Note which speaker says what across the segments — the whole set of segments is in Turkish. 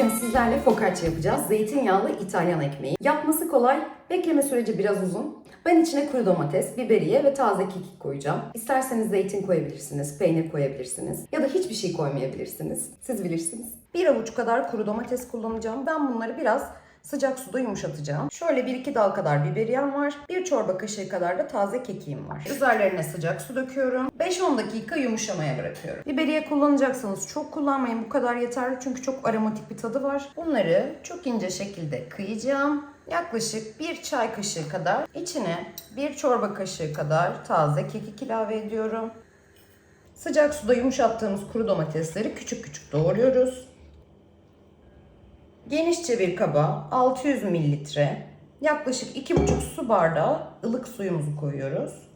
Speaker 1: Bugün sizlerle focaccia yapacağız. Zeytinyağlı İtalyan ekmeği. Yapması kolay, bekleme süreci biraz uzun. Ben içine kuru domates, biberiye ve taze kekik koyacağım. İsterseniz zeytin koyabilirsiniz, peynir koyabilirsiniz ya da hiçbir şey koymayabilirsiniz. Siz bilirsiniz. Bir avuç kadar kuru domates kullanacağım. Ben bunları biraz sıcak suda yumuşatacağım. Şöyle 1-2 dal kadar biberiyem var. 1 çorba kaşığı kadar da taze kekiğim var. Üzerlerine sıcak su döküyorum. 5-10 dakika yumuşamaya bırakıyorum. Biberiye kullanacaksanız çok kullanmayın. Bu kadar yeterli çünkü çok aromatik bir tadı var. Bunları çok ince şekilde kıyacağım. Yaklaşık 1 çay kaşığı kadar içine 1 çorba kaşığı kadar taze kekik ilave ediyorum. Sıcak suda yumuşattığımız kuru domatesleri küçük küçük doğruyoruz. Genişçe bir kaba 600 mililitre yaklaşık 2,5 su bardağı ılık suyumuzu koyuyoruz.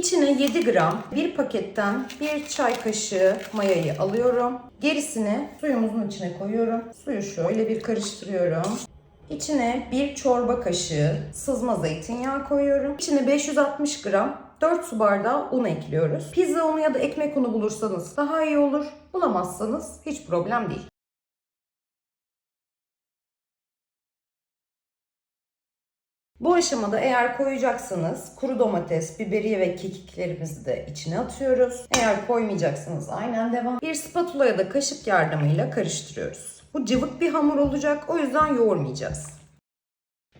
Speaker 1: İçine 7 gram bir paketten bir çay kaşığı mayayı alıyorum. Gerisini suyumuzun içine koyuyorum. Suyu şöyle bir karıştırıyorum. İçine bir çorba kaşığı sızma zeytinyağı koyuyorum. İçine 560 gram 4 su bardağı un ekliyoruz. Pizza unu ya da ekmek unu bulursanız daha iyi olur. Bulamazsanız hiç problem değil. Bu aşamada eğer koyacaksanız kuru domates, biberiye ve kekiklerimizi de içine atıyoruz. Eğer koymayacaksanız aynen devam. Bir spatula ya da kaşık yardımıyla karıştırıyoruz. Bu cıvık bir hamur olacak o yüzden yoğurmayacağız.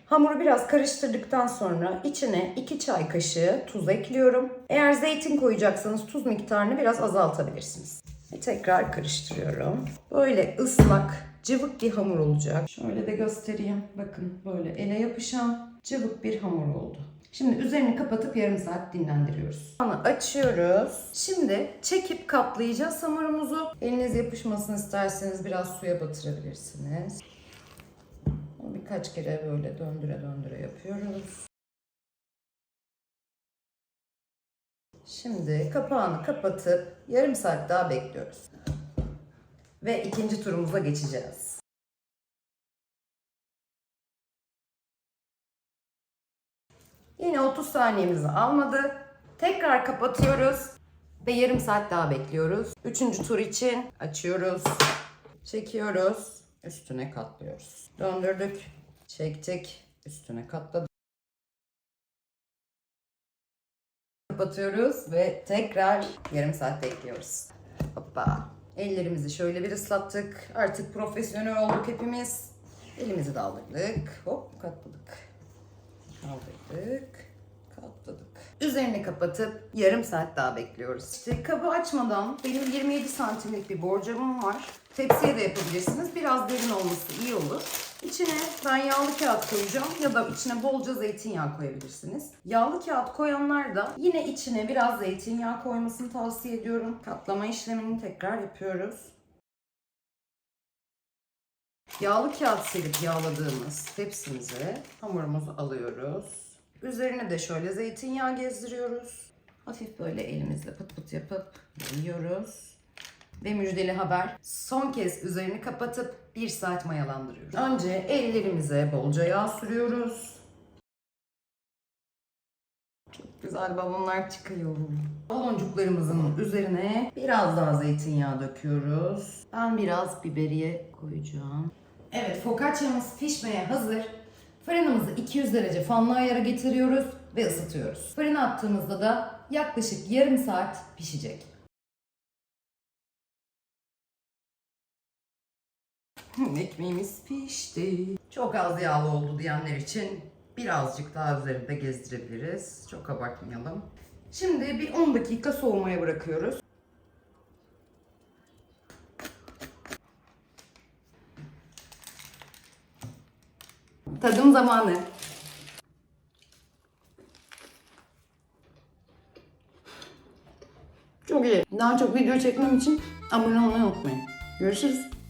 Speaker 1: Hamuru biraz karıştırdıktan sonra içine 2 çay kaşığı tuz ekliyorum. Eğer zeytin koyacaksanız tuz miktarını biraz azaltabilirsiniz. Ve tekrar karıştırıyorum. Böyle ıslak, cıvık bir hamur olacak. Şöyle de göstereyim. Bakın böyle ele yapışan cıvık bir hamur oldu. Şimdi üzerini kapatıp yarım saat dinlendiriyoruz. Sonra açıyoruz. Şimdi çekip kaplayacağız hamurumuzu. Eliniz yapışmasını isterseniz biraz suya batırabilirsiniz. Birkaç kere böyle döndüre döndüre yapıyoruz. Şimdi kapağını kapatıp yarım saat daha bekliyoruz. Ve ikinci turumuza geçeceğiz. Yine 30 saniyemizi almadı. Tekrar kapatıyoruz ve yarım saat daha bekliyoruz. Üçüncü tur için açıyoruz, çekiyoruz, üstüne katlıyoruz. Döndürdük, çektik, üstüne katladık. Kapatıyoruz ve tekrar yarım saat bekliyoruz. Hoppa. Ellerimizi şöyle bir ıslattık. Artık profesyonel olduk hepimiz. Elimizi de aldırdık. Hop katladık. Aldırdık. Katladık. Üzerini kapatıp yarım saat daha bekliyoruz. İşte kabı açmadan benim 27 santimlik bir borcamım var. Tepsiye de yapabilirsiniz. Biraz derin olması iyi olur. İçine ben yağlı kağıt koyacağım ya da içine bolca zeytinyağı koyabilirsiniz. Yağlı kağıt koyanlar da yine içine biraz zeytinyağı koymasını tavsiye ediyorum. Katlama işlemini tekrar yapıyoruz. Yağlı kağıt serip yağladığımız tepsimize hamurumuzu alıyoruz. Üzerine de şöyle zeytinyağı gezdiriyoruz. Hafif böyle elimizle pıt pıt yapıp yiyoruz. Ve müjdeli haber son kez üzerini kapatıp 1 saat mayalandırıyoruz. Önce ellerimize bolca yağ sürüyoruz. Çok güzel balonlar çıkıyor. Baloncuklarımızın üzerine biraz daha zeytinyağı döküyoruz. Ben biraz biberiye koyacağım. Evet focaccia'mız pişmeye hazır. Fırınımızı 200 derece fanlı ayara getiriyoruz ve ısıtıyoruz. Fırına attığımızda da yaklaşık yarım saat pişecek. Ekmeğimiz pişti. Çok az yağlı oldu diyenler için birazcık daha üzerinde gezdirebiliriz. Çok abartmayalım. Şimdi bir 10 dakika soğumaya bırakıyoruz. Tadım zamanı. Çok iyi. Daha çok video çekmem için abone olmayı unutmayın. Görüşürüz.